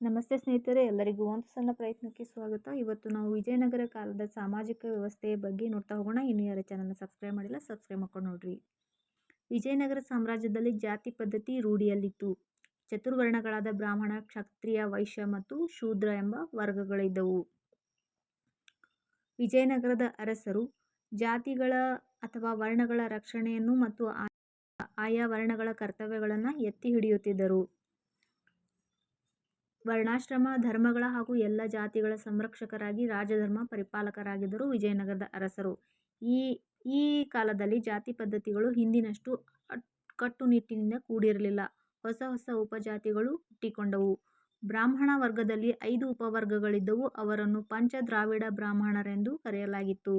ನಮಸ್ತೆ ಸ್ನೇಹಿತರೆ, ಎಲ್ಲರಿಗೂ ಒಂದು ಸಣ್ಣ ಪ್ರಯತ್ನಕ್ಕೆ ಸ್ವಾಗತ. ಇವತ್ತು ನಾವು ವಿಜಯನಗರ ಕಾಲದ ಸಾಮಾಜಿಕ ವ್ಯವಸ್ಥೆಯ ಬಗ್ಗೆ ನೋಡ್ತಾ ಹೋಗೋಣ. ಇನ್ನು ಯಾರು ಚಾನಲ್ನ ಸಬ್ಸ್ಕ್ರೈಬ್ ಮಾಡಿಲ್ಲ, ಸಬ್ಸ್ಕ್ರೈಬ್ ಮಾಡ್ಕೊಂಡು ನೋಡ್ರಿ. ವಿಜಯನಗರ ಸಾಮ್ರಾಜ್ಯದಲ್ಲಿ ಜಾತಿ ಪದ್ಧತಿ ರೂಢಿಯಲ್ಲಿತ್ತು. ಚತುರ್ವರ್ಣಗಳಾದ ಬ್ರಾಹ್ಮಣ, ಕ್ಷತ್ರಿಯ, ವೈಶ್ಯ ಮತ್ತು ಶೂದ್ರ ಎಂಬ ವರ್ಗಗಳಿದ್ದವು. ವಿಜಯನಗರದ ಅರಸರು ಜಾತಿಗಳ ಅಥವಾ ವರ್ಣಗಳ ರಕ್ಷಣೆಯನ್ನು ಮತ್ತು ಆಯಾ ವರ್ಣಗಳ ಕರ್ತವ್ಯಗಳನ್ನು ಎತ್ತಿ ಹಿಡಿಯುತ್ತಿದ್ದರು. ವರ್ಣಾಶ್ರಮ, ಧರ್ಮಗಳ ಹಾಗೂ ಎಲ್ಲ ಜಾತಿಗಳ ಸಂರಕ್ಷಕರಾಗಿ ರಾಜಧರ್ಮ ಪರಿಪಾಲಕರಾಗಿದ್ದರು ವಿಜಯನಗರದ ಅರಸರು. ಈ ಈ ಕಾಲದಲ್ಲಿ ಜಾತಿ ಪದ್ಧತಿಗಳು ಹಿಂದಿನಷ್ಟು ಕಟ್ಟುನಿಟ್ಟಿನಿಂದ ಕೂಡಿರಲಿಲ್ಲ. ಹೊಸ ಹೊಸ ಉಪಜಾತಿಗಳು ಹುಟ್ಟಿಕೊಂಡವು. ಬ್ರಾಹ್ಮಣ ವರ್ಗದಲ್ಲಿ ಐದು ಉಪವರ್ಗಗಳಿದ್ದವು. ಅವರನ್ನು ಪಂಚ ದ್ರಾವಿಡ ಬ್ರಾಹ್ಮಣರೆಂದು ಕರೆಯಲಾಗಿತ್ತು.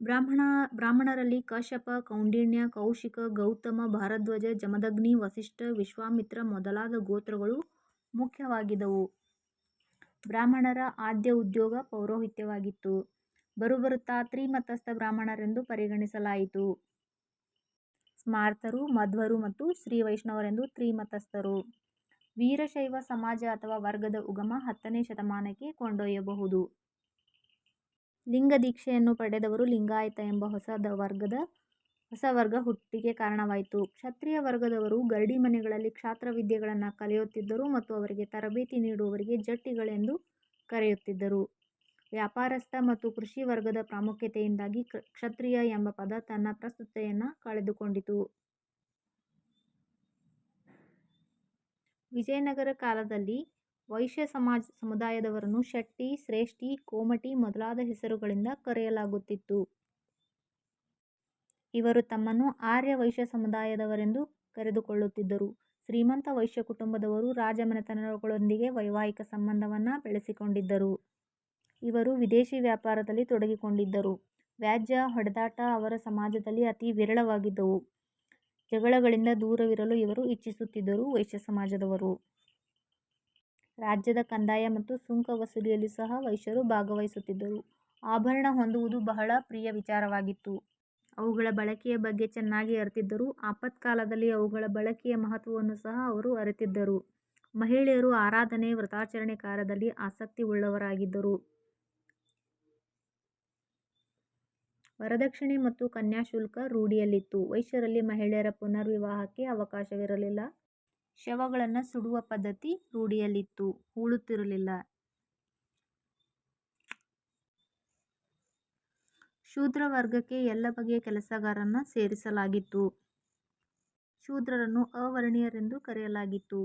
ಬ್ರಾಹ್ಮಣ, ಬ್ರಾಹ್ಮಣರಲ್ಲಿ ಕಶ್ಯಪ, ಕೌಂಡಿಣ್ಯ, ಕೌಶಿಕ, ಗೌತಮ ಭಾರದ್ವಾಜ ಜಮದಗ್ನಿ, ವಸಿಷ್ಠ, ವಿಶ್ವಾಮಿತ್ರ ಮೊದಲಾದ ಗೋತ್ರಗಳು ಮುಖ್ಯವಾಗಿದ್ದವು. ಬ್ರಾಹ್ಮಣರ ಆದ್ಯ ಉದ್ಯೋಗ ಪೌರೋಹಿತ್ಯವಾಗಿತ್ತು. ಬರುಬರುತ್ತಾ ತ್ರಿಮತಸ್ಥ ಬ್ರಾಹ್ಮಣರೆಂದು ಪರಿಗಣಿಸಲಾಯಿತು. ಸ್ಮಾರ್ತರು ಮಧ್ವರು ಮತ್ತು ಶ್ರೀ ವೈಷ್ಣವರೆಂದು ತ್ರಿಮತಸ್ಥರು. ವೀರಶೈವ ಸಮಾಜ ಅಥವಾ ವರ್ಗದ ಉಗಮ ಹತ್ತನೇ ಶತಮಾನಕ್ಕೆ ಕೊಂಡೊಯ್ಯಬಹುದು. ಲಿಂಗ ದೀಕ್ಷೆಯನ್ನು ಪಡೆದವರು ಲಿಂಗಾಯತ ಎಂಬ ಹೊಸ ವರ್ಗದ, ಹೊಸ ವರ್ಗ ಹುಟ್ಟಿಗೆ ಕಾರಣವಾಯಿತು. ಕ್ಷತ್ರಿಯ ವರ್ಗದವರು ಗರಡಿ ಮನೆಗಳಲ್ಲಿ ಕ್ಷಾತ್ರ ವಿದ್ಯೆಗಳನ್ನು ಕಲಿಯುತ್ತಿದ್ದರು ಮತ್ತು ಅವರಿಗೆ ತರಬೇತಿ ನೀಡುವವರಿಗೆ ಜಟ್ಟಿಗಳೆಂದು ಕರೆಯುತ್ತಿದ್ದರು. ವ್ಯಾಪಾರಸ್ಥ ಮತ್ತು ಕೃಷಿ ವರ್ಗದ ಪ್ರಾಮುಖ್ಯತೆಯಿಂದಾಗಿ ಕ್ಷತ್ರಿಯ ಎಂಬ ಪದ ತನ್ನ ಪ್ರಸ್ತುತೆಯನ್ನು ಕಳೆದುಕೊಂಡಿತು. ವಿಜಯನಗರ ಕಾಲದಲ್ಲಿ ವೈಶ್ಯ ಸಮಾಜ ಸಮುದಾಯದವರನ್ನು ಶೆಟ್ಟಿ, ಶ್ರೇಷ್ಠಿ, ಕೋಮಟಿ ಮೊದಲಾದ ಹೆಸರುಗಳಿಂದ ಕರೆಯಲಾಗುತ್ತಿತ್ತು. ಇವರು ತಮ್ಮನ್ನು ಆರ್ಯ ವೈಶ್ಯ ಸಮುದಾಯದವರೆಂದು ಕರೆದುಕೊಳ್ಳುತ್ತಿದ್ದರು. ಶ್ರೀಮಂತ ವೈಶ್ಯ ಕುಟುಂಬದವರು ರಾಜಮನೆತನಗಳೊಂದಿಗೆ ವೈವಾಹಿಕ ಸಂಬಂಧವನ್ನು ಬೆಳೆಸಿಕೊಂಡಿದ್ದರು. ಇವರು ವಿದೇಶಿ ವ್ಯಾಪಾರದಲ್ಲಿ ತೊಡಗಿಕೊಂಡಿದ್ದರು. ವ್ಯಾಜ್ಯ, ಹೊಡೆದಾಟ ಅವರ ಸಮಾಜದಲ್ಲಿ ಅತಿ ವಿರಳವಾಗಿದ್ದವು. ಜಗಳಗಳಿಂದ ದೂರವಿರಲು ಇವರು ಇಚ್ಛಿಸುತ್ತಿದ್ದರು ವೈಶ್ಯ ಸಮಾಜದವರು. ರಾಜ್ಯದ ಕಂದಾಯ ಮತ್ತು ಸುಂಕ ವಸೂಲಿಯಲ್ಲಿ ಸಹ ವೈಶ್ಯರು ಭಾಗವಹಿಸುತ್ತಿದ್ದರು. ಆಭರಣ ಹೊಂದುವುದು ಬಹಳ ಪ್ರಿಯ ವಿಚಾರವಾಗಿತ್ತು. ಅವುಗಳ ಬಳಕೆಯ ಬಗ್ಗೆ ಚೆನ್ನಾಗಿ ಅರಿತಿದ್ದರು, ಆಪತ್ಕಾಲದಲ್ಲಿ ಅವುಗಳ ಬಳಕೆಯ ಮಹತ್ವವನ್ನು ಸಹ ಅವರು ಅರಿತಿದ್ದರು. ಮಹಿಳೆಯರು ಆರಾಧನೆ, ವ್ರತಾಚರಣೆ ಕಾರ್ಯದಲ್ಲಿ ಆಸಕ್ತಿ ಉಳ್ಳವರಾಗಿದ್ದರು ವರದಕ್ಷಿಣೆ ಮತ್ತು ಕನ್ಯಾಶುಲ್ಕ ರೂಢಿಯಲ್ಲಿತ್ತು. ವೈಶ್ಯರಲ್ಲಿ ಮಹಿಳೆಯರ ಪುನರ್ವಿವಾಹಕ್ಕೆ ಅವಕಾಶವಿರಲಿಲ್ಲ. ಶವಗಳನ್ನು ಸುಡುವ ಪದ್ಧತಿ ರೂಢಿಯಲ್ಲಿತ್ತು. ಹೂಳುತ್ತಿರಲಿಲ್ಲ. ಶೂದ್ರ ವರ್ಗಕ್ಕೆ ಎಲ್ಲ ಬಗೆಯ ಕೆಲಸಗಾರರನ್ನು ಸೇರಿಸಲಾಗಿತ್ತು. ಶೂದ್ರರನ್ನು ಅವರ್ಣೀಯರೆಂದು ಕರೆಯಲಾಗಿತ್ತು.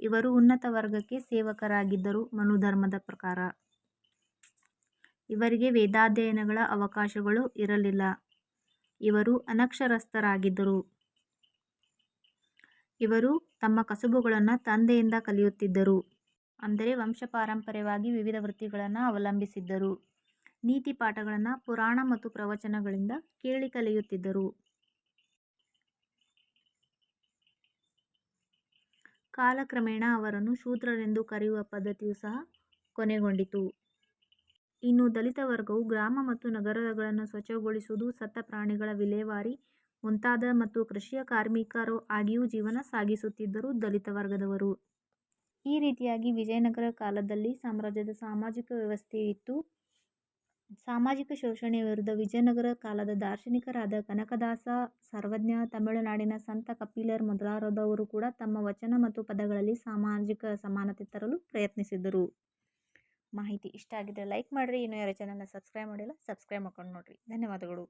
ಇವರು ಉನ್ನತ ವರ್ಗಕ್ಕೆ ಸೇವಕರಾಗಿದ್ದರು ಮನುಧರ್ಮದ ಪ್ರಕಾರ. ಇವರಿಗೆ ವೇದಾಧ್ಯಯನಗಳ ಅವಕಾಶಗಳು ಇರಲಿಲ್ಲ. ಇವರು ಅನಕ್ಷರಸ್ಥರಾಗಿದ್ದರು. ಇವರು ತಮ್ಮ ಕಸುಬುಗಳನ್ನು ತಂದೆಯಿಂದ ಕಲಿಯುತ್ತಿದ್ದರು. ಅಂದರೆ ವಂಶಪಾರಂಪರ್ಯವಾಗಿ ವಿವಿಧ ವೃತ್ತಿಗಳನ್ನು ಅವಲಂಬಿಸಿದ್ದರು. ನೀತಿ ಪಾಠಗಳನ್ನು ಪುರಾಣ ಮತ್ತು ಪ್ರವಚನಗಳಿಂದ ಕೇಳಿ ಕಲಿಯುತ್ತಿದ್ದರು. ಕಾಲಕ್ರಮೇಣ ಅವರನ್ನು ಶೂದ್ರರೆಂದು ಕರೆಯುವ ಪದ್ಧತಿಯು ಸಹ ಕೊನೆಗೊಂಡಿತು. ಇನ್ನು ದಲಿತ ವರ್ಗವು ಗ್ರಾಮ ಮತ್ತು ನಗರಗಳನ್ನು ಸ್ವಚ್ಛಗೊಳಿಸುವುದು ಸತ್ತ ಪ್ರಾಣಿಗಳ ವಿಲೇವಾರಿ ಮುಂತಾದ ಮತ್ತು ಕೃಷಿಯ ಕಾರ್ಮಿಕರು ಆಗಿಯೂ ಜೀವನ ಸಾಗಿಸುತ್ತಿದ್ದರು ದಲಿತ ವರ್ಗದವರು. ಈ ರೀತಿಯಾಗಿ ವಿಜಯನಗರ ಕಾಲದಲ್ಲಿ ಸಾಮ್ರಾಜ್ಯದ ಸಾಮಾಜಿಕ ವ್ಯವಸ್ಥೆಯಿತ್ತು ಸಾಮಾಜಿಕ ಶೋಷಣೆಯ ವಿರುದ್ಧ ವಿಜಯನಗರ ಕಾಲದ ದಾರ್ಶನಿಕರಾದ ಕನಕದಾಸ, ಸರ್ವಜ್ಞ, ತಮಿಳುನಾಡಿನ ಸಂತ ಕಪಿಲರ್ ಮೊದಲಾದವರು ಕೂಡ ತಮ್ಮ ವಚನ ಮತ್ತು ಪದಗಳಲ್ಲಿ ಸಾಮಾಜಿಕ ಸಮಾನತೆ ತರಲು ಪ್ರಯತ್ನಿಸಿದರು ಮಾಹಿತಿ ಇಷ್ಟ ಆಗಿದ್ದರೆ ಲೈಕ್ ಮಾಡಿರಿ. ಇನ್ನು ಯಾರು ಚಾನಲ್ನ ಸಬ್ಸ್ಕ್ರೈಬ್ ಮಾಡಿಲ್ಲ ಸಬ್ಸ್ಕ್ರೈಬ್ ಮಾಡ್ಕೊಂಡು ನೋಡಿರಿ. ಧನ್ಯವಾದಗಳು.